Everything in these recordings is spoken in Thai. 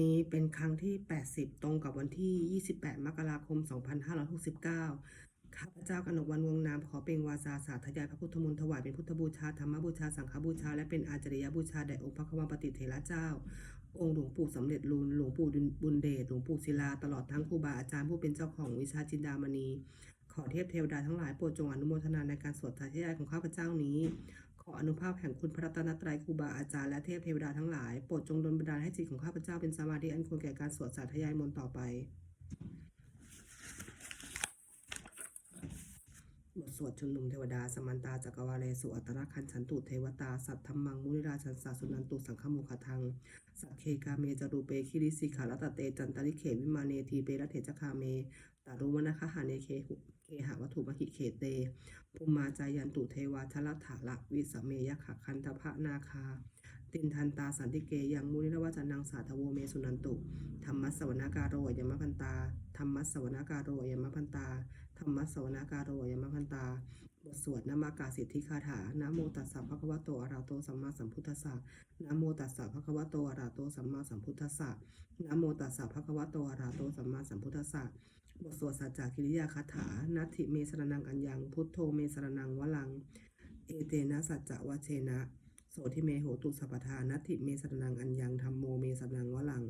นี้เป็นครั้งที่ 80 ตรงกับวันที่ 28 มกราคม 2569 ข้าพเจ้ากนกวันวงนามขอเป็นวาจาสาธยายพระพุทธมนต์ถวายเป็นพุทธบูชาธรรมบูชาสังฆบูชา และเป็นอาจริยบูชาแด่องค์พระคัมภปฏิเถระเจ้า องค์หลวงปู่สำเร็จรุนหลวงปู่บุญเดชหลวงปู่ศิลาตลอดทั้งครูบาอาจารย์ผู้เป็นเจ้าของวิชาจินดามณี ขอเทพเทวดาทั้งหลายโปรดจงอนุโมทนาในการสวดสาธยายของข้าพเจ้านี้ ออนุภาพแห่งคุณพระรัตนตรัยครูบาอาจารย์และเทพเทวดาทั้งหลาย โปรดจงดลบันดาลให้จิตของข้าพเจ้าเป็นสมาธิอันควรแก่การสวดสาธยายมนต์ต่อไป บทสวดชุมนุมเทวดา สมันตาจักรวาเลสุอัตรคันฉันตุเทวตา สัทธรรมังมุนิราชันสาสุนันตุสังฆมุขทัง สักเคกาเมจารูเปคิริสิขาลตเตจันตริเขวิมาเนทีเปรเถจคาเมตารุมนะคะหาเนเคหุ เคหาวัตถุมหิเขเตภูมิมาจายันตุเทวาชลัฐาละวิสเมยขะคันทพะนาคา ตินทันตาสันติเกยังมุนิรวจนังสาทโวเมสุนันตุธรรมัสสวนาการโรยมพันตาธรรมัสสวนาการโรยมพันตาธรรมัสสวนาการโรยมพันตาบทสวดนามากาสิทธิคาถานะโมตัสสะภะคะวะโตอะระหะโตสัมมาสัมพุทธัสสะนะโมตัสสะภะคะวะโตอะระหะโตสัมมาสัมพุทธัสสะนะโมตัสสะภะคะวะโตอะระหะโตสัมมาสัมพุทธัสสะ บทสวดสัจจกิริยาคาถา นัตถิเมสรนังอัญญัง พุทโธเมสรนังวลัง เอเตนะสัจจวเชนะ โสทิเมโหตุสัพทานัตถิเมสรนังอัญญังธรรมโมเมสรนังวลัง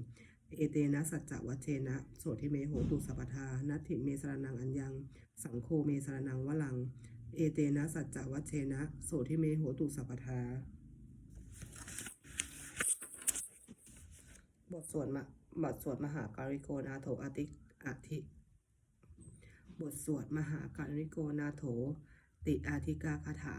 เอเตนะสัจจวเชนะ โสทิเมโหตุสัพทานัตถิเมสรนังอัญญัง สังโฆเมสรนังวลัง เอเตนะสัจจวเชนะ โสทิเมโหตุสัพทาบทสวดมะบทสวดมหาการิโกนาโถอติอาทิ บทสวดมหาการิโกนาโถ ติอาทิกาคาถา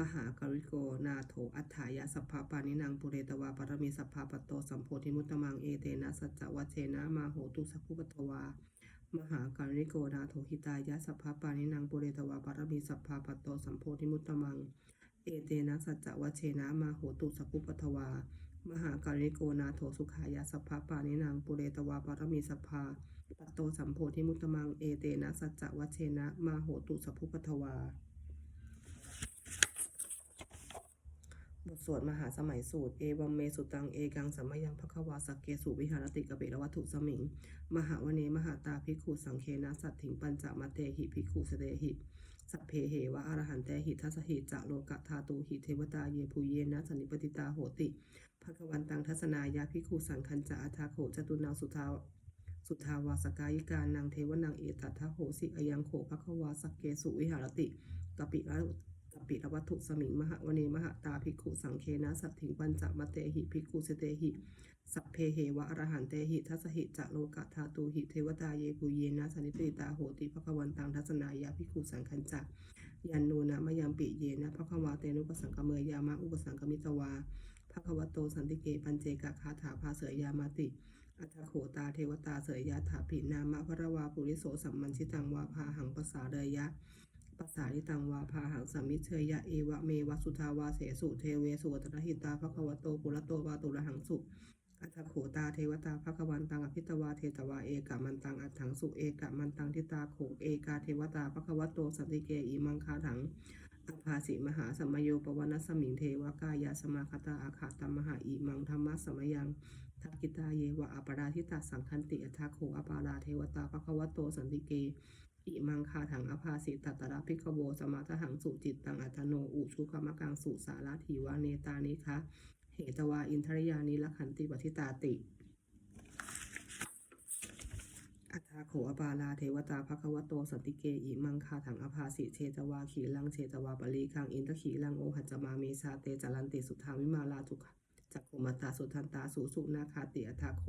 มหาการิโกนาโถ อัฏฐายะสัพพะปานินังปุเรตวาปรมีสัพพะปตโตสัมโพธิมุตตมังเอเตนะสัจจะวัชเชนะมาโหตุสัพพุปตวามหาการิโกนาโถหิตายะสัพพะปานินังปุเรตวาปรมีสัพพะปตโตสัมโพธิมุตตมัง เอเตนะสัจจะวัชเชนะมาโหตุสัพพุปทวา มหาการิโกนาโถสุขายะสัพพะปานินังปุเรตวาปารมีสัพพะปัตโตสัมโพธิมุตมังเอเตนะสัจจวัชเชนะ มาโหตุสัพพุปทวา บทสวดมหาสมัยสูตร เอวัมเมสุตัง เอกังสัมมยังภควาสักเกสุวิหารติกะเบรวัตถุสมิง มหาวเนมหาตาภิกขุสังเคนะสัตถิงปัญจมาเตหิภิกขุสเตหิ สัพเพเหวะอรหันแตหิทัสหิจะโลกะธาตูหิเทวตาเยภูเยนะสันนิปติตาโหติภควันตังทัศนายาภิคูสังคัญจะอาทาโขจตุนางสุทาสุทาวาสกายิกานางเทวนางเอตัทโหสิอยังโขภควาสเกสุวิหารติกปิร ปิรวัตถุสมิงมหาวเนมหาตาภิกขุสังเคนะสัตถิงปัญจมเตหิภิกขุสเตหิสัพเพเหวะอรหันเตหิทัสหิจะโลกะธาตูหิเทวตาเยปุเยนะสันนิปติตาโหติภควันตังทัศนายาภิกขุสังคัญจักยันนูนะมยังปิเยนะภควาเตนุปสังกเมยยามะอุปสังกมิตวาภควโตสันติเกปัญเจกะคาถาภาเสยยามาติอัตโขตาเทวตาเสยยะถาปินามะพระวาปุริโสสัมมันชิตังวาพาหังปสาเรยะ ปสาริตังวาพาหังสามิเชยยะเอวะเมวะสุทาวาเสสุเทเวสุวัตรหิตาภควโตปุระโตวาตุระหังสุอัตถโขตาเทวตาภควันตังอภิตวาเทตวาเอกะมันตังอัตถังสุเอกะมันตังทิตาโขเอกาเทวตาภควโตสันติเกอิมังคาถังอภาสิมหาสมโยปวนัสสมิงเทวกายาสมาคตาอาคาตมหาอิมังธรรมะสมยังทักกิตาเยวะอปราทิตาสังคันติอัทาโขอปาราเทวตาภควโตสันติเก อิมังคาถังอภาสิตัตระพิกขโวสมาทหังสุจิตตังอัตโนอุชุกมะกังสุสาราทีวาเนตานิคะเหตวาอินทริยานิลขันติปทิตาติอัตาโขอปาลาเทวตาภควโตสันติเกอิมังคาถังอภาสิเชตวาขีลังเชตวาปลีคังอินทขีลังโอหัจมาเมชาเตจารันติสุทาวิมาลาทุกขจักขุมตตาสุทันตาสุสุนาคาติอัตาโข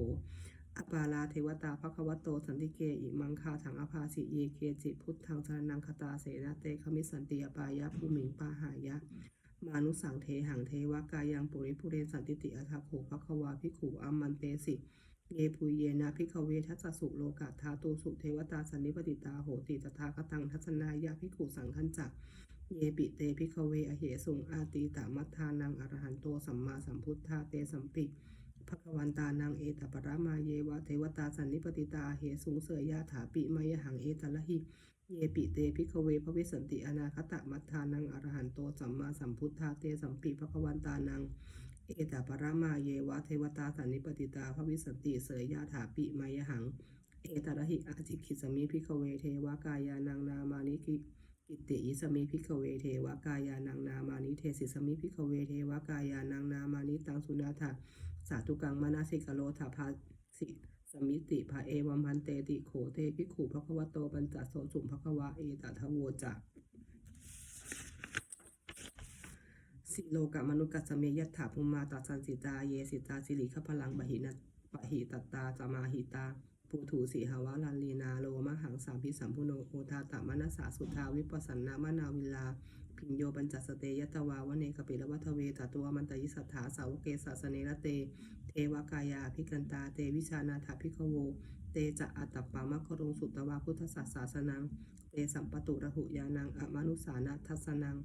ปาลาเทวตาภควโตสันติเกอิมังคาถังอภาสิเยเกจิพุทธังสรนังคตาเสนาเตคมิสันติอปายะภูมิงปาหายะ มานุสังเทหังเทวกายังปุริปุเรนสันติติอัทาโขภควาภิกขุอัมมันเตสิเยปุยเยนะพิกเวทัสสุโลกาธาตูสุเทวตาสันนิปติตาโหติตถาคตังทัศนายาภิขุสังคัญจักเยปิเตพิกเวอเหสุงอาตีตามัทธานังอรหันโตสัมมาสัมพุทธาเตสัมปิ ภควันตานังเอตปรมาเยวะเทวตาสันนิปติตาเหสุงเสยยาถาปิมายหังเอตละหิเยปิเตพิกเวพระวิสันติอนาคตมัทธานังอรหันโตสัมมาสัมพุทธาเตสัมปิภควันตานังเอตปรามาเยวะเทวตาสันนิปติตาภวิสันติเสยยาถาปิมายหังเอตระหิอาจิคิสมิพิกเวเทวกายานังนามานิกิกิติอิสมิพิกเวเทวกายานังนามานิเทสิสมิพิกเวเทวกายานังนามานิตังสุนาถา สาธุกังมานาสิกโลถาภาสิสมิติภาเอวัมพันเตติโขเตภิกขุภควโตปัญจโสสุมภควะเอตทะโวจะสิโลกะมนุกัสสเมยัตถาภุมาตัสสันสิตาเยสิตาสิริขพลังบหินะปหิตตตาจามาหิตาปูถูสีหาวาลันลีนาโลมหังสามพิสัมพุโนโอทาตามนัสสาสุทาวิปัสสนามนาวิลา พิญโยปัญจสเตยตวาวเนกปิลวัทเวตตัวมันตยิสัทธาสาวเกสัสเนระเต เทวกายาภิกันตาเตวิชานาถาภิกโว เตจะอัตตปามะกรงสุตตวาพุทธศาสสานัง เตสัมปตุระหุยานังอมานุสานาทัสนัง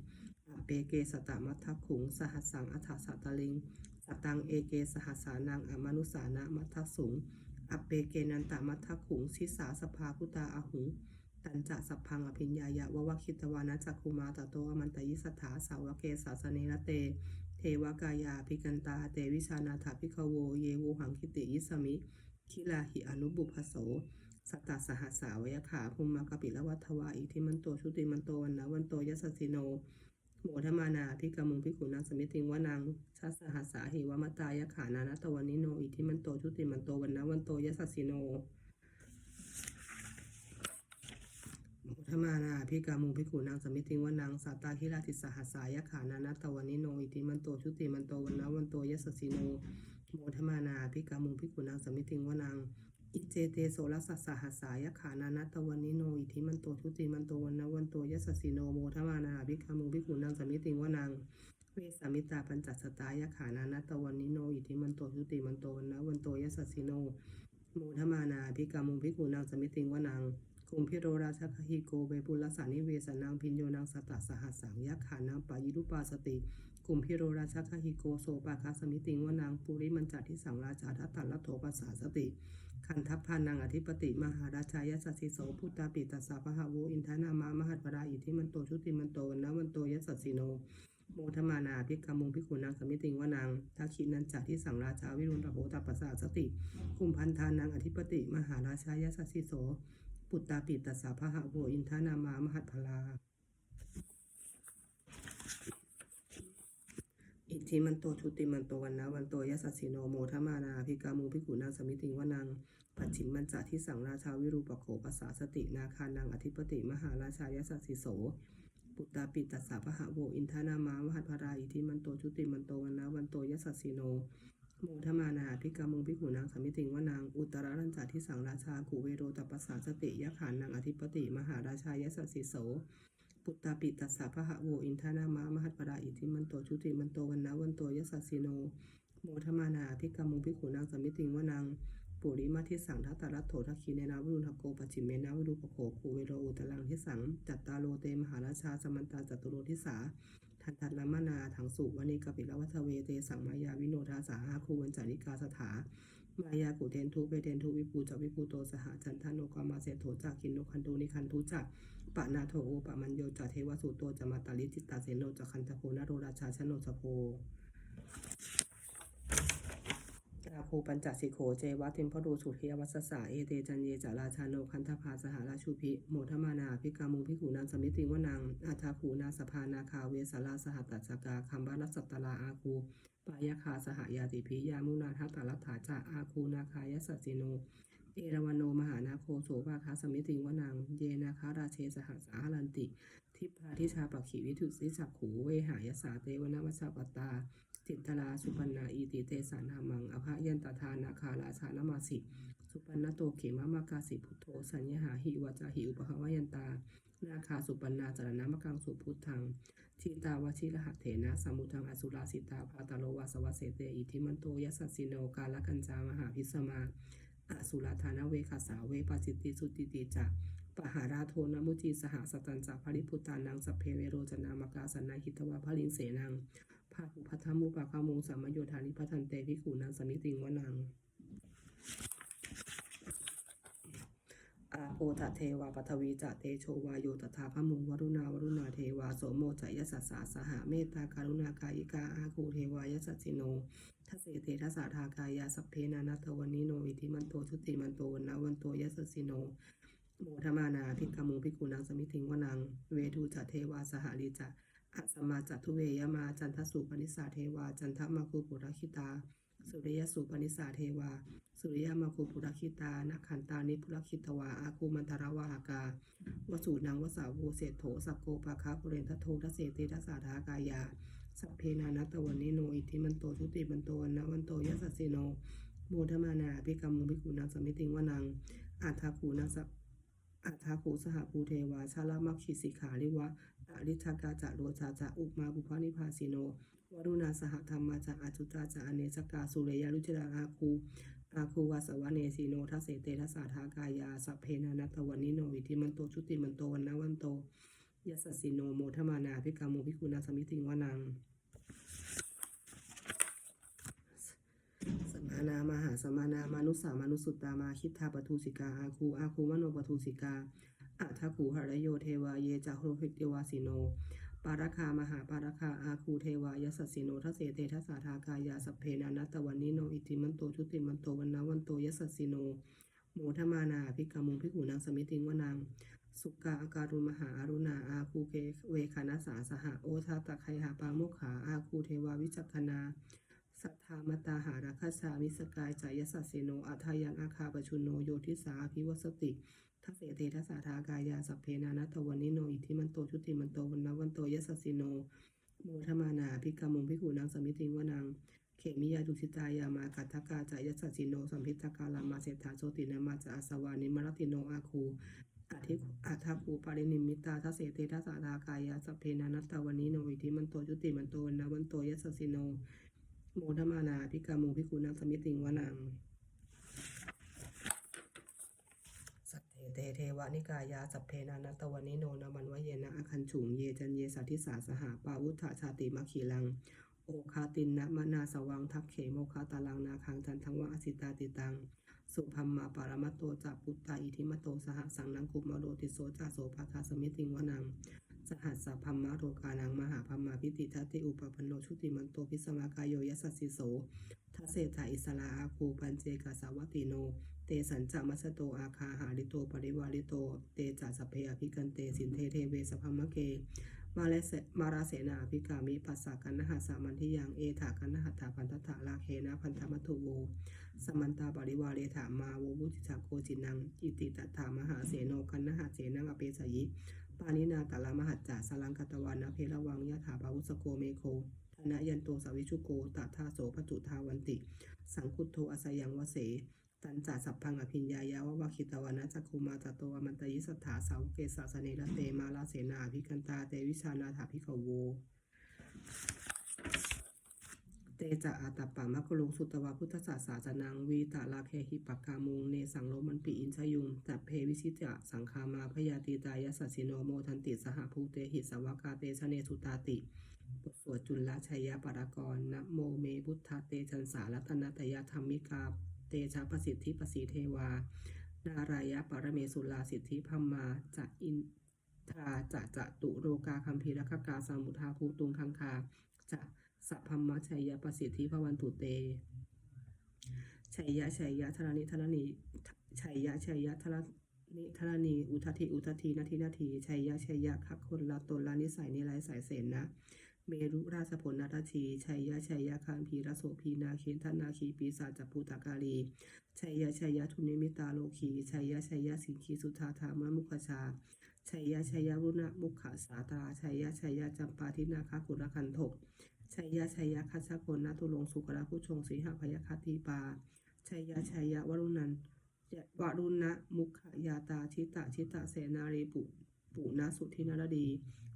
อเปเกสตะมัทถขุงสหัสสังอัฏฐสัตตลิงสตังเอเกสหัสสานังอมานุสานะมัทถสุงอเปเกนันตมัทถขุงชิสาสภาพุตาอหุง ตันจะสัพพังอภิญญายะวะวะคิตวานะจักคุมาตโตอมันตยิสัทธาสาวกเกสาสเนระเต เทวกายาภิกันตาเตวิชานาถาภิกขโวเยโวหังคิติยิสมิคิลาหิอนุบุพโสสตตาสหัสสาวยขาภูมากปิละวัฏวาอิทิมันโตชุติมันโตวันนะวันโตยสสสิโนโมทมานาพิกามุงพิกุนังสมิติงวานังชัสสหัสสาหิวมตายขานานตวันนิโนอิทิมันโตชุติมันโตวันนะวันโตยสสสิโน โมทมานาพิกามุงพิกุนังสมิติงวนังสัตตาคิราติสหัสายขานานัตวันิโนอิทิมันโตชุติมันโตวันนวันโตยสสสิโนโมทมานาพิกามุงพิกุนังสมิติงวนังอิเจเตโสรสัสสหัสายขานานัตตวันนิโนอิทิมันโตชุติมันโตวันนวันโตยสสสิโนโมทมานาพิกามุงพิกุนังสมิติงวนังเวสามิตาปัญจสตายขานานัตตวันนิโนอิทิมันโตชุติมันโตวันนวันโตยสสสิโนโมทมานาพิกามุงพิกุนังสมิติงวนัง คุมพิโรราชคหิโกเวปุลสานิเวสนังพิญโยนังสตตสหัสสังยักขานังปายิรุปาสติกุมพิโรราชคหิโกโสปาคาสมิติงวนังปุริมันจัติสังราชาทัตตัลโถปัสสาสติ คันทัพพานังอธิปติ มหาราชายสัสสิโสพุตตาปิตัสสะพะหะโวอินทนามามหัตราอิทิมันโตชุติมันโตวันนวันโตยสัสสิโนโมทมานาพิกามุงพิกุนังสมิติงวานังทักขินันจัที่สังราชาวิรุณตโหตปัสสาสติ คุมพันธานังอธิปติ มหาราชายสัสสิโส ปุตตาปิตัสสะพะหะโวอินทนามามหัตพลาอิทิมันโตชุติมันโตวันนะวันโตยสัสสิโนโมทมานาภิกามุภิกุนังสมิติงวนังปัจฉิมมันจะที่สังราชาวิรูปโขปัสสาสตินาคานังอธิปติมหาราชายสัสสิโสปุตตาปิตัสสะพะหะโวอินทนามามหัตพราอิทิมันโตชุติมันโตวันนะวันโตยสัสสิโน มทมานาภิกามุภิกุนังสมิติงวานังอุตรรัญจาที่สังราชากุเวโรตปัสสาสติยะขานังอธิปติมหาราชายสัสสิโสปุตตาปิตัสสะพะหะโวอินทานามามหัตปราอิทิมันโตชุติมันโตวันนะวันโตยสัสสิโนโมทมานาภิกามุภิกขุนางสมิติงวานังปุริมาทิสังทัตตรัตโถทักขีเนนาวิรุณหโกปัจฉิมเมนาวิรูปโขภูเวโรอุตลังทิสังจัตตาโลเตมหาราชาสมันตาจัตุโรทิสา ทันทันละมนาถังสุวณิกปิลวัฒเวเตสังมายาวิโนทาสาหาคูวันจาริกาสถามายากุเทนทุเปเทนทุวิปูจวิปูโตสหจันทานโนกามาเสโถจากินโนคันตูนิคันทุจักปะนาโถโอปะมันโยจะเทวสุโตจะมาตาลิจิตตาเสโนจะคันทโพนโรราชาชโนสโพ อาภูปัญจสิโขเจวะติมพดูสุเทวัสสะเอเตจันเยจาราชาโนคันทภาสหราชูพิโมทมานาพิกามุพิขูนันสมิติวนังอาทาขูนาสภานาคาเวสาราสหัตตสกาคัมบาลสัตตลาอาคูปายาคาสหายาติพิยามุนาทัตตลัตถาจาอาคูนาคายสัสสิโนเอราวันโนมหานาโคโสภาคาสมิติงวนัง เยนาคาราเชสหัสาลันติ ทิพาทิชาปักขีวิทุสิสักขูเวหายสาเตวนาวัชปตตา ตตลาสุปันนาอีติเตสานามังอภยันตทานาคาราชานามาสิ สุปันนโตเขมามากาสิพุทโธสัญญาหิวจาหิอุปหวยันตา นาคาสุปันนาจารณามกังสุพุทธังทิตาวชิรหัตเถนะสมุทังอสุราสิตาภาตโลวาสวะเสเตอิทิมันโตยัสสิโนกาลกัญจามหาพิสมาอสุราธานเวคาสาเวปัจิติสุติติจักปหาราโทนมุจีสหสตันจักภริพุตานังสพเพเวโรจนามกาสนาหิตวาพลิงเสนัง ภาคุพัทธมุปาคามุงสัมมโยธานิพัทันเตภิขุนังสมิติงวนังอาโปตะเทวาปทวีจะเตโชวาโยตถาพมุงวรุณาวรุณาเทวาโสโมจยสสสาสหะเมตตาการุณากายิกาอาคูเทวายสัสสิโนทัสเสเตทัสาทากายาสัพเพนานัตวันนิโนอิทิมันโตชุติมันโตวันนาวันโตยสสสิโนโมทมานาภิกขมุภิกุนังสมิทิงวนัง เวทูจะเทวาสหริจะ อัสมาจัตุเวยมาจันทสุปนิสาเทวา จันทมาคูปุรคิตา สุริยสุปนิสาเทวา สุริยมาคูปุรคิตานักขันตานิปุรคิตวา อาคูมันตรวาหกาวสูนังวสาวโวเศรษโถสักโกปะคาปุเรนทโททเสตทะสาธากายาสัพเพนานัตตวันนิโนอิทิมันโตชุติมันโตวันะวันโตยัสสิโนโมทมานาภิกขมุภิกุนังสมิติงวนังอาทาคูนังสัพอัฏฐาภูสหภูเทวาชาลามัคคิสิขาริวะ อริทากาจะโรชาจะอุมาบุพานิพาสิโนวรุณาสหธรรมาจะอาจุตาจะอเนสกาสุเรยารุจราอาคูอาคูวาสวะเนสีโนทัสเสเตทัสสาทากายาสัพเพนานัตตวันนิโนอิทิมันโตชุติมันโตวันนาวันโตยัสสิโนโมทมานาภิกขามุภิกขุนาสมิติงวานังสมานามหาสมานามานุสามานุสุตตามาคิทาปทุสิกาอาคูอาคูมโนปทุสิกา อัทธคูหรโยเทวาเยจาโหหิตเวาสิโน ปาราคามหาปาราคาอาคูเทวายสัสสิโนทัสเสเตทัสสาทากายาสเพนานัตวันนิโนอิติมันโตชุติมันโตวันนาวันโตยสัสสิโนโมทมานาภิกขมุงภิกขุนางสมิติงวนังสุกาอาการุมหาอารุณาอาคูเกเวคานาสาสหโอทาตะไคหาปาโมกขาอาคูเทวาวิจักขนาสัทธามตาหาราคาสามิสกายจายสัสเสโนอัทายังอาคาปชุนโนโยทิสาภิวสติ ทัสเสเตทัสสาทากายาสัพเพนานัตตวันนิโนอิทิมันโตชุติมันโตวันนวันโตยสัสสิโนโมทมานาภิกขมุงภิกขุนางสมิติงวนังเขมิยาดุสิตายามากัตถกาจายสัสสิโนสัมพิตกาลามาเศรษฐาโชตินามาจาอาสวานิมรติโนอาคูอาทิอาทาคูปารินิมิตาทัสเสเตทัสสาทากายาสัพเพนานัตตวันนิโนอิทิมันโตชุติมันโตวันนวันโตยสัสสิโนโมทมานาภิกามุภิกขุนังสมิติงวนัง สัต เทเตเทวะนิกายาสัพเพนานัตตวันนิโนนามันวเยนะอคันฉุงเยจันเยสัทธิสาสหาปาวุธชาติมัคคีลัง โอคาตินนะมนาสวังทักเขโมคาตาลังนาคังจันทังวะอสิตาติตัง สุพัมมาปารมัตโตจะปุตตาอิทิมโตสหสังนังกุมโรติโสจาโสภาคาสมิติงวนังสหัสสะพัมมะโรกานังมหาพัมมาพิติทัติอุปปนโนชุติมันโตพิสมากายโยยัสสิโสทัเศธาอิสลาอาคูปัญเจกาสาวัติโน สัญจามัสโตอาคาหาริโตปริวาริโต เตจัสสพเพอภิกันเตสินเทเทเวสพมะเก มาเลเสมาราเสนาอภิกามิปัสสะกันนหาสามันทิยังเอถากันนหัตถาพันธถาลาเคนะพันธมัตุโวสมันตาปริวาเรถามาโววุจิตาโกจินังอิติตถามหาเสโนกันนหาเสนังอเปสยิปานินาตลามหัจจาสลังกตวานะเพระวังยะถาปาวุสโกเมโคธนยันโตสวิชุโกตถาโสปจุทาวันติ สังคุตโทอสยังวเส ตันจาสัพพังอภิญญายาวะวะคิตวานะจักคุมาจโตอมันตยิสัทธาสาวเกสาสเนระเตมาลาเสนาภิกันตาเตวิชานาถาภิกขโว เตจะอาตัปปะมะกะลุงสุตวาพุทธศาสาสนังวีตาลาเคหิปักกามุงเนสังโลมันปิอินชยุงจับเพวิชิจะสังคามาพยาตีตายสัสสิโนโมทันติสหภูเตหิสวากาเตชะเนสุตาติบทสวดจุลชัยยปรากรนะโมเมพุทธเตชันสารัตนตยธรรมิกา เตชะประสิทธิประสีเทวา นารายะปรเมสุลาสิทธิพัมมาจะอินทราจะจะตุโรกาคัมภีรคกาสมุทาภูตุงคังคาจะสัพพมชัยยะประสิทธิพวันตุเตชัยยะชัยยะธรณิธรณีชัยยะชัยยะธรณิธรณีอุทธิอุทธินาทีนาทีชัยยะชัยยะคักคนละตนละนิสัยนิไรสายเสนนะ เมรุราชผลนาทชี ชัยยะชัยยะคังพีระโสพีนาเคนทนาคีปีศาจจัปปุตากาลี ชัยยะชัยยะทุนิมิตาโลคี ชัยยะชัยยะสิงคีสุธาธามะมุขชา ชัยยะชัยยะรุณมุขสาตราชัยยะชัยยะจำปาทินาคากุรคันถก ชัยยะชัยยะคัชโกนนาตุลงสุกราผู้ชงสีหพยคติปา ชัยยะชัยยะวรุนันวรุณะมุขยาตาชิตะชิตะเสนารีปุปุนาสุทินารดี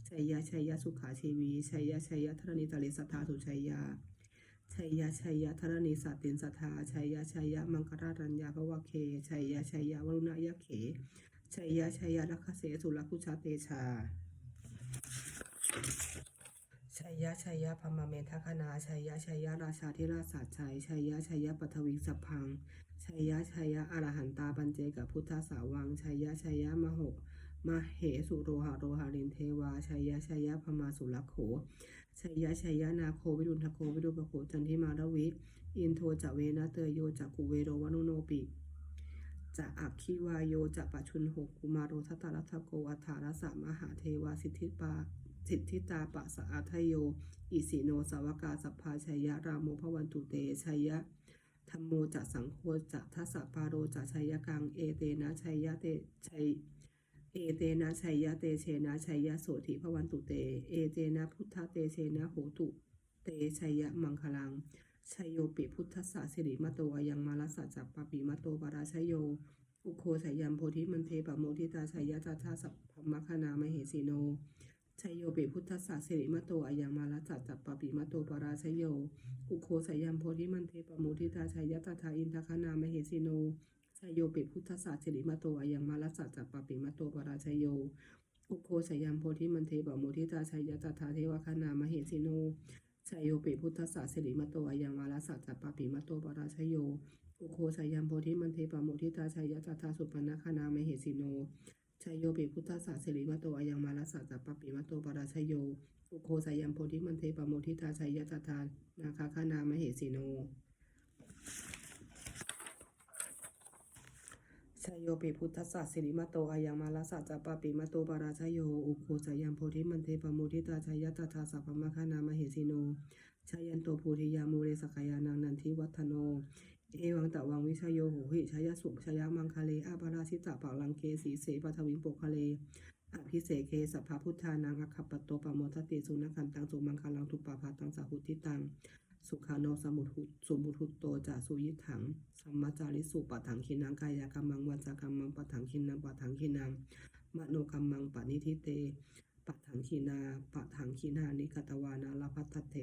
ชัยยะชัยยะสุขาชีวีชัยยะชัยยะธรณีตาลิสัทธาสุชัยยาชัยยะชัยยะธรณีสัตตินสัทธาชัยยะชัยยะมังครารัญญาภวะเคชัยยะชัยยะวรุณยะเขชัยยะชัยยะลัคเสสุรคุชาเตชาชัยยะชัยยะพมเมทคณาชัยยะชัยยะราชาธิราชสตร์ชัยชัยยะชัยยะปัทวิสัพพังชัยยะชัยยะอรหันตาปัญเจกับพุทธสาวังชัยยะชัยยะมโห มาเหสุโรหะโรหารินเทวาชัยยะชัยยะพมาสุลักโขชัยยะชัยยะนาโควิรุณทโควิรุปโขจันทิมารวิอินโทจะเวนะเตยโยจะกุเวโรวนุโนปิจะอักขีวายโยจะปะชุนหกกุมารโรทัตตารัตโกอัฏฐารสะมหาเทวาสิทธิปาสิทธิตาปะสะอาทโย อิสิโนสาวกาสัพพาชัยยะรามโมพวันตุเตชัยยะธรรมโมจะสังโฆจะทัสสะปาโรจะชัยยะกังเอเตนะชัยยะเตชัย เอเตนะชัยยะเตเชนะชัยยะโสธิพวันตุเต เอเตนะพุทธเตเชนะโหตุเตชัยยะมังคลังชัยโยปิพุทธสสะสิริมาโตอายังมาลสัจจปปิมาโตปราชยโย อุโคสยัมโพธิมันเทปโมทิตาชัยยะตถาสัพพมคณามเหสีโนชัยโยปิพุทธสสะสิริมาโตอายังมาลสัจจปปิมาโตปราชยโย อุโคสยัมโพธิมันเทปโมทิตาชัยยะตถาอินทคณามเหสีโน ชัยโยปิพุทธสสะสิริมโตอายังมาลสัจจปปิมโตปราชยโยอุโคสยัมโพธิมันเทปโมทิตาชัยยะตถาเทวคณามเหสีโนชัยโยปิพุทธสสะสิริมโตอายังมาลสัจจปปิมโตปราชยโยอุโคชยยัมโพธิมันเทปโมทิตาชัยยะตถาสุปนคณามเหสีโนชัยโยปิพุทธสสะสิริมโตอายังมาลสัจจปปิมโตปราชยโยอุโคชัยยัมโพธิมันเทปโมทิตาชัยยะตถานาคาคณามเหสีโน ชัยโยปิพุทธสสะสิริมาโตอายังมาลสัจจปปิมาโตปราชยโยอุโคชัยยัมโพธิมันเทปะโมทิตาชัยยะตถาสัพพมคณามเหสีโนชัยยันโตภูริยามูเรสกายานังนันทิวัฒโน เอวังตะวังวิชยโยโหหิชยสุชยมังคาเลอาปาราชิตะปักลังเกสีเสปทวิงโปคะเลอภิเสเคสัพพพุทธานังอัคคปโตปะโมทติสุนัคันตังสุมังคาลังทุปปาภาตังสาหุติตัง สุขาโนสมุทุสุมุทุโตจาสุยิถังสัมมาจาริสุปะถังคินังกายกรรมังวัจกรรมังปะถังคินังปะถังคินังมโนกรรมังปะนิทิเตปะถังคินาปะถังคินานิกตวานาลพัตถเท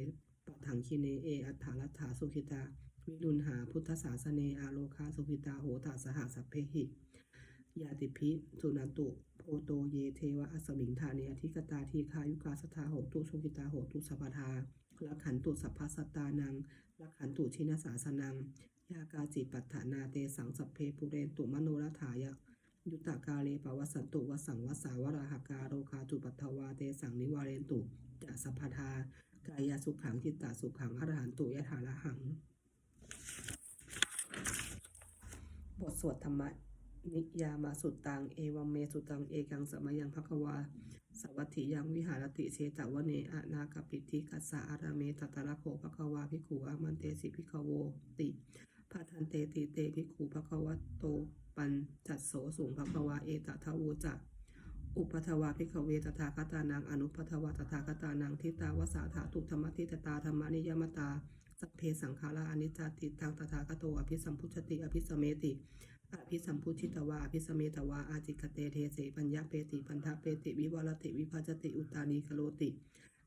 ปะถังคิเนเออัฏฐารัฐาสุขิตา วิรุณหาพุทธศาสเนอาโลคาสุขิตาโหตาสหสัพเพหิยาติพิสุนันตุ โพโตเยเทวะอสมิงธาเนอธิกตาทีคายุกาสทาโหตุสุขิตาโหตุสัพพทา ลักขันตุสัพพสตตานังลักขันตุชินาสาสนัง ยากาจิปัฏฐานาเตสังสัพเพปุเรนตุมโนรัฐายะยุตตากาเลปวัสสันตุวสังวสาวราหกาโรคาจุปัทวาเตสังนิวาเรนตุจะสัพพทากายสุขังจิตตาสุขังอรหันตุยะถาระหัง บทสวดธรรมนิยามาสุตตัง เอวัมเมสุตัง เอกังสมยังภควา สวัตถิยังวิหารติเชตวเนอะนากปิติกัสสะอาราเมตตะระโคภควาภิกขุอามันเตสิภิกขโวติพาทันเตติเตภิกขุภควโตปัญจัตโสสูงภควาเอตทวูจะอุปทวาภิกขเวตถาคตานังอนุปทวาตถาคตานังทิตาวสาถาตุธรรมทิตตาธรรมนิยมตาสัพเพสังขาราอนิจจติตังตถาคโตอภิสัมพุชติอภิสเมติ อภิสัมพุชิตวาอภิสเมตวา อาจิกเตเทเสปัญญาเปติปันทะเปติวิวรติวิภัจติอุตานีกโลติ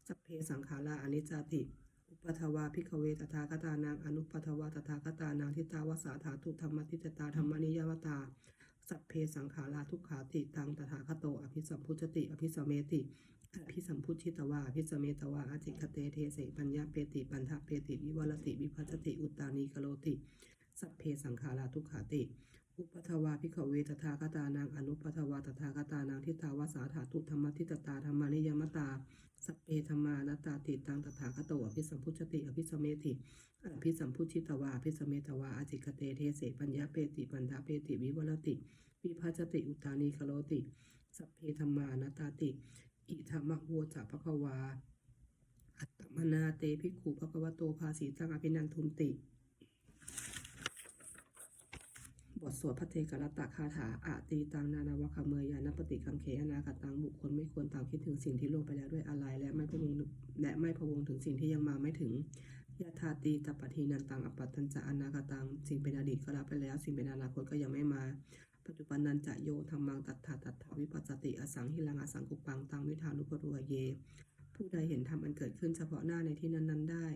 สัพเพสังขาราอนิจจติ อุปทวาภิกขเวตถาคตานังอนุปทวาตถาคตานังทิตาวสาถาตุธรรมทิตตาธรรมนิยมตาสัพเพสังขาราทุกขาติตังตถาคโต อภิสัมพุชติ อภิสเมติอภิสัมพุชิตวาอภิสเมตวาอาจิกเตเทเสปัญญาเปติปันทะเปติวิวรติวิภัจติอุตตานีกโลติ สัพเพสังขาราทุกขาติ อุปัทวาภิกขเวตถาคตานังอนุปัทวาตถาคตานังทิตาวสาถาตุธรรมทิตตาธรรมานิยมตาสเพธรรมานาตาติตังตถาคตอภิสัมพุชติอภิสเมติอภิสัมพุชิตวาอภิสเมตวาอจิกเตเทเสปัญญาเปติปันทะเปติวิวรติ วิภัจติอุตานีกโลติสเพธรรมานาตาติ อิธรรมโวจะภควาอัตตมนาเตภิกขุภควโตภาสีตังอภินันทุนติ บทสวดพระเทกรัตตคาถาอาตีตังนานาวคเมยานปฏิกังเขอนาคตังบุคคลไม่ควรตามคิดถึงสิ่งที่ล่วงไปแล้วด้วยอะไรและไม่พะวงและไม่พะวงถึงสิ่งที่ยังมาไม่ถึงยาธาตีตปฏทีนันตังอปัตตัญจะอนาคตังสิ่งเป็นอดีตก็รับไปแล้ว สิ่งเป็นอนาคตก็ยังไม่มา ปัจจุบันนันจะโยธรรมังตัตถาตัตถาวิปัสสติอสังหิลังอสังกุปังตังวิธานุปรุหเย ผู้ใดเห็นธรรมอันเกิดขึ้นเฉพาะหน้าในที่นั้นๆได้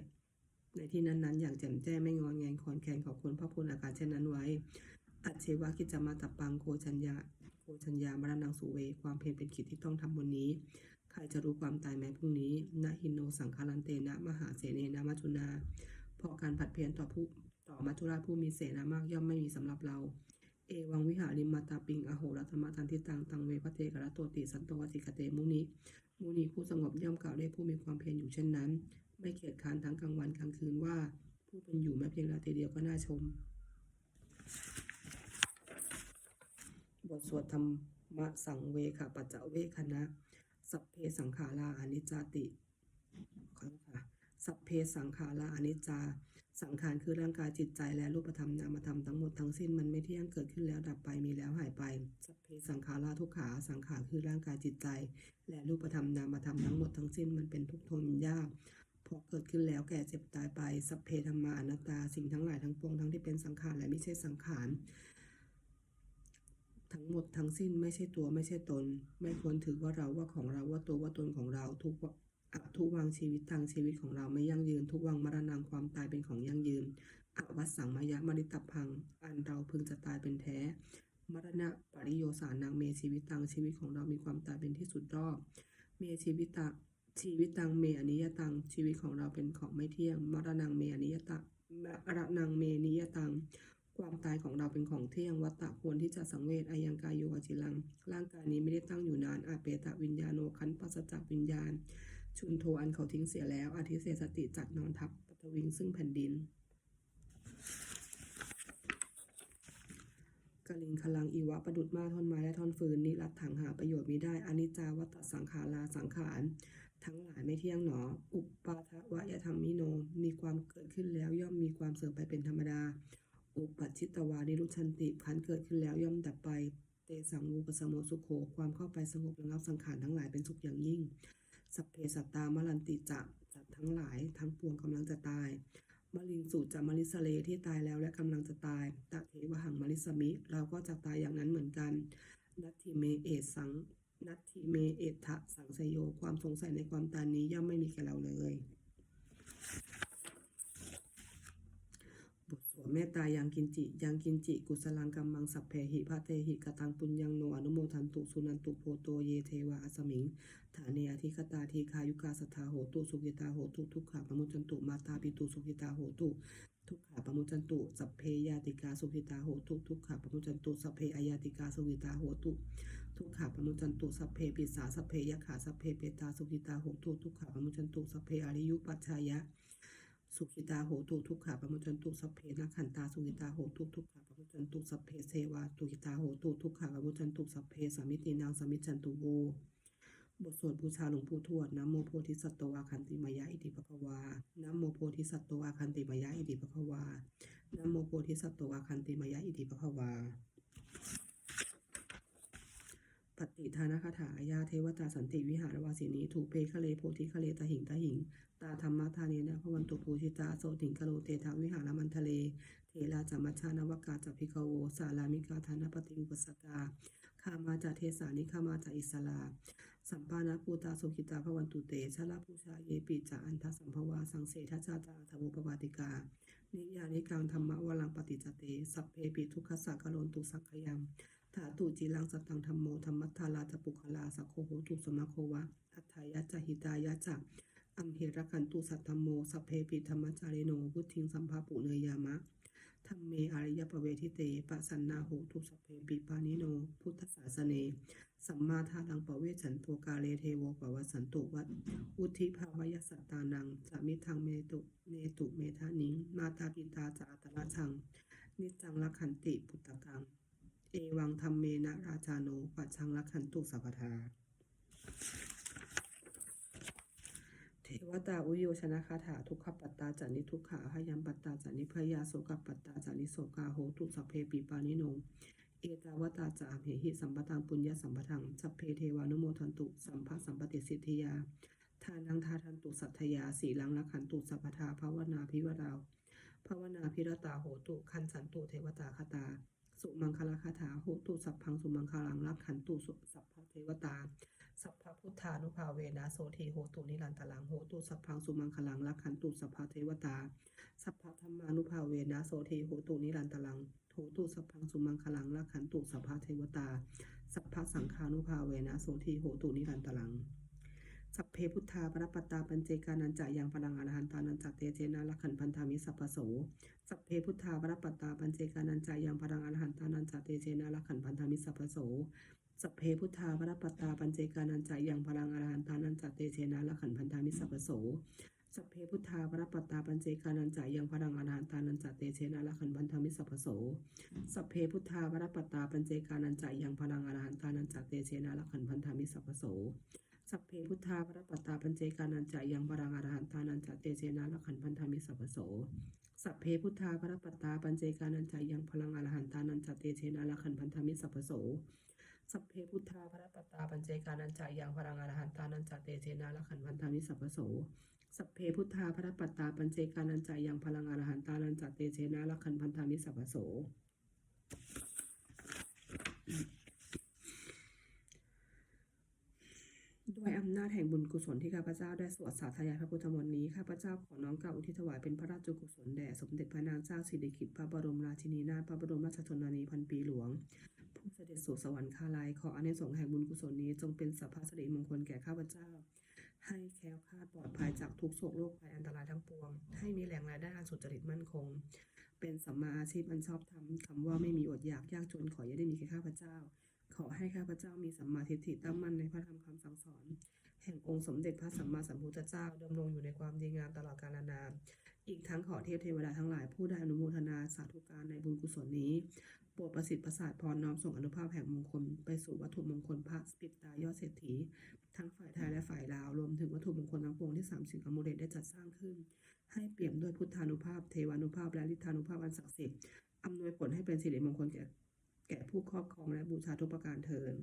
ในที่นั้นๆ อย่างแจ่มแจ้งไม่งอนแงงคอนแคนขอบคุณพระพุทธอาการเช่นนั้นไว้ อัจเชวะกิจจามาตับปังโคชัญญาโคชัญญามรณังสุเว ความเพียรเป็นกิจที่ต้องทำบนนี้ ใครจะรู้ความตายแม้พรุ่งนี้นะหินโนสังคารันเตนะ มหาเสเนนะมัจุนาเพราะการผัดเพียนต่อผู้ต่อมัจุราผู้มีเสนามากย่อมไม่มีสำหรับเรา เอวังวิหาริมาตาปิงอโหรัตมะทันทิตังตังเวพระเตกระโตติสันโตวติกเตมุนิมุนีผู้สงบย่อมกล่าวได้ผู้มีความเพียรอยู่เช่นนั้น ไม่เกียจค้านทั้งกลางวันกลางคืนว่า ผู้เป็นอยู่แม้เพียงราตรีเดียวก็น่าชม บทสวดธรรมะสังเวค่ะปัจจเวคณะ สัพเพสังขาราอนิจจติขอโทษค่ะสัพเพสังขาราอนิจจา สังขารคือร่างกายจิตใจและรูปธรรมนามธรรมทั้งหมดทั้งสิ้นมันไม่เที่ยงเกิดขึ้นแล้วดับไปมีแล้วหายไป สัพเพสังขาราทุกขาสังขารคือร่างกายจิตใจ และรูปธรรมนามธรรมทั้งหมดทั้งสิ้นมันเป็นทุกทนยากพราะเกิดขึ้นแล้วแก่เจ็บตายไปสัพเพธรรมาอนัตตาสิ่งทั้งหลายทั้งปวงทั้งที่เป็นสังขารและไม่ใช่สังขาร ทั้งหมดทั้งสิ้นไม่ใช่ตัวไม่ใช่ตน ไม่ควรถือว่าเราว่าของเราว่าตัวว่าตนของเราทุกอทุกวังชีวิตทางชีวิตของเราไม่ยั่งยืน ทุกวังมรณะความตายเป็นของยั่งยืนอวัสังมายะมริตพัง อันเราพึงจะตายเป็นแท้ มรณะปริโยสานังเมชีวิตตังชีวิตของเรามีความตายเป็นที่สุดรอบ เมชีวิตตะชีวิตตังเมอนิยตังชีวิตของเราเป็นของไม่เที่ยง มรณงเมอนิยตะมรณงเมนิยตัง ความตายของเราเป็นของเที่ยงวัตตะควรที่จะสังเวชอายังกายโยจิลัง ร่างกายนี้ไม่ได้ตั้งอยู่นานอาเปตะวิญญาโนคันปัสสจักวิญญาณ ชุนโทอันเขาทิ้งเสียแล้วอาทิเศษสติจัดนอนทับปฐวิงซึ่งแผ่นดินกลิงคลังอีวะประดุดมาท่อนไม้และท่อนฟืนนิรัตถังหาประโยชน์มิได้อนิจจาวัตตสังขาราสังขาร ทั้งหลายไม่เที่ยงหนอ อุปปาทวะยธรรมมิโน มีความเกิดขึ้นแล้วย่อมมีความเสื่อมไปเป็นธรรมดาุปัชชิตวานิรุชันติขันธเกิดขึ้นแล้วย่อมดับไป เตสังวูปสมโมสุโข ความเข้าไปสงบระงับสังขารทั้งหลายเป็นสุขอย่างยิ่ง สัพเพสัตตามลันติจะสัตว์ทั้งหลายทั้งปวงกำลังจะตายมลิงสูจะมลิสเลที่ตายแล้วและกำลังจะตายตะเทวหังมลิสมิ เราก็จะตายอย่างนั้นเหมือนกันนัตถิเมเอสังนัตถิเมเอทะสังสยโยความสงสัยในความตายนี้ย่อมไม่มีแก่เราเลย บทสวด เมตตายังกินจิ ยังกินจิ กุสลังกัมมังสัพเพหิพระเตหิกตังปุญญังโนอนุโมทันตุสุนันตุโพโตเยเทวาอสมิงฐาเนอธิคตาทีคายุกาสทธาโหตุสุกิตาโหตุทุกขาปมุจันตุมาตาปิตุสุกิตาโหตุทุกขาปมุจันตุสัพเพยาติกาสุกิตาโหตุทุกขาปมุจันตุสัพเพอายาติกาสุกิตาโหตุทุกขาปมุจันตุสัพเพปิสาสัพเพยขาสัพเพเปตาสุกิตาโหตุทุกขาปมุจันตุสัพเพอริยุปัชชายะ สุขิตาโหตุทุกขาปมุจจันตุสัพเพนักขันตาสุขิตาโหตุทุกขาปมุจจันตุสัพเพเสวาตุขิตาโหตุทุกขาปมุจจันตุสัพเพสามิตินางสามิจันตุโวบทสวดบูชาหลวงปู่ทวดนะโมโพธิสัตว์โตอาคันติมายะอิติปะคะวานะโมโพธิสัตว์โตอาคันติมายะอิติปะคะวานะโมโพธิสัตว์โตอาคันติมายะอิติปะคะวาปฏิทานคาถายาเทวตาสันติวิหารวาสินีถูกเพคะเลโพธิคะเลตะหิงตะหิง ตาธรรมทาเนนะพระวันตุปูชิตาโสติงกะโลเตทาวิหารมันทะเล เทราจามชานวกาจัพิกโว สาลามิกาธานปฏิอุปสกาคามาจาเทสานิคามาจาอิสลา สัมปานาปูตาสุขิตาพระวันตุเตชะลาภูชาเยปิจาอันทสัมภวาสังเสทชาตาทวุปปาติกา นิยานิกังธรรมะวลังปฏิจเต สัพเพปิทุกขสักโลนตุสักขยังถาตุจีรังสตังธรรมโมธรรมัทธาราจปุคลาสัโคโหตุสมะโควะ อัฏฐายะจหิตายะจะ อัมเหรกันตุสัตธรมโมสเพปิธรรมจาริโนพุทธิงสัมภาปุเนยามะธรรมเมอริยปเวทิเตปะสันนาโหตุสเพปิปานิโน พุทธศาสเน สัมมาทานังปเวชันโตกาเลเทโวปวัสันตุวัตอุทิภาวยสัตตานังสามิทังเมตุเนตุเมธานิงมาตาปิตาจาตระชัง นิจังลักขันติปุตตะกัง เอวังธรรมเมนะราชาโนปัชังลักขันตุสัพพทา เทวตาอุโยชนะคาถาทุกขปัตตาจานิทุกขาหายัมปัตตาจานิพยาโสกปัตตาจานิโสกาโหตุสัพเพปีปานิโนเอตาวตาจามเหหิสัมปตังปุญญาสัมปทังสัพเพเทวานุโมทันตุสัมภะสัมปติสิทธิยาทานังทาทันตุสัทธยาสีลังลักขันตุสัพพทาภาวนาพิวราวภาวนาพิรตาโหตุคันสันตุเทวตาคตา สุมังคลาคาถาโหตุสัพพังสุมังคลังรักขันตุสัพพเทวตา สัพพะพุทธานุภาเวนะโสทีโหตุนิรันตลังโหตุสัพพังสุมังคลังรักขันตุสัพพะเทวตา สัพพะธรรมานุภาเวนะโสทีโหตุนิรันตลังโหตุสัพพังสุมังคลังรักขันตุสัพพะเทวตา สัพพะสังฆานุภาเวนะโสทีโหตุนิรันตลังสัพเพพุทธาปรปัตตาปัญเจกานันจะยังพลังอรหันตานันจะเตเจนะลักขันพันธามิสัพพโส สัพเพพุทธาปรปัตตาปัญเจกานันจะยังพลังอรหันตานันจะเตเจนะลักขันพันธามิสัพพโส สัพเพพุทธาประปตตาปัญเจกานันจะยังพลังอรหันตานันจเตเจนะลักขันพันธามิสัพพโสสัพเพพุทธาประปตตาปัญเจกานันจะยังพลังอรหันตานันจเตเชนะลักขันพันธามิสัพพโสสัพเพพุทธาประปตตาปัญเจกานันจะยังพลังอรหันตานันจเตเชนะลักขันพันธามิสัพพโสสัพเพพุทธาประปตตาปัญเจกานันจะยังพลังอรหันตานันจเตเชนะลักขันพันธามิสัพพโสสัพเพพุทธาประปตตาปัญเจกานันจะยังพลังอรหันตานันจเตเชนะลักขันพันธามิสัพโส สัพเพพุทธาปรปัตตาปัญเจกานันจะยังพลังอรหันตานันจเตเชนะลักขันพันธามิสัพพโสสัพเพพุทธาพระปัตตาปัญเจกานันจะยังพลังอรหันตานันจเตเชนะลักขันพันธามิสัพพโสด้วยอำนาจแห่งบุญกุศลที่ข้าพเจ้าได้สวดสาธยายพระพุทธมนต์นี้ข้าพเจ้าขอน้อมกล่าวอุทิศถวายเป็นพระราชกุศลแด่สมเด็จพระนางเจ้าสิริกิติ์พระบรมราชินีนาถพระบรมราชชนนีพันปีหลวง เสด็จสู่สวรรคาลัยขออานิสงส์แห่งบุญกุศลนี้ จงเป็นสัพพสิริมงคลแก่ข้าพเจ้า ให้แคล้วคลาดปลอดภัยจากทุกโศกโรคภัยอันตรายทั้งปวง ให้มีแหล่งรายได้อันสุจริตมั่นคง เป็นสัมมาอาชีพอันชอบธรรมคำว่าไม่มีอดอยากยากจนขออย่าได้มีแก่ข้าพเจ้า ขอให้ข้าพเจ้ามีสัมมาทิฏฐิตั้งมั่นในพระธรรมคำสั่งสอน แห่งองค์สมเด็จพระสัมมาสัมพุทธเจ้าดำรงอยู่ในความดีงามตลอดกาลนานอีกทั้งขอเทพเทวดาทั้งหลายผู้ได้อนุโมทนาสาธุการในบุญกุศลนี้ ปรดประสิทธิ์ประสาทพรน้อมส่งอนุภาพแห่งมงคล ไปสู่วัตถุมงคลพระสปิตตายอดเศรษฐี ทั้งฝ่ายไทยและฝ่ายลาว รวมถึงวัตถุมงคลทั้งปวงที่สามสิบอมูเรตได้จัดสร้างขึ้น ให้เปี่ยมด้วยพุทธานุภาพ เทวานุภาพและฤทธานุภาพอันศักดิ์สิทธิ์อำนวยผลให้เป็นสิริมงคลแก่แก่ผู้ครอบครองและบูชาทุกประการเทิน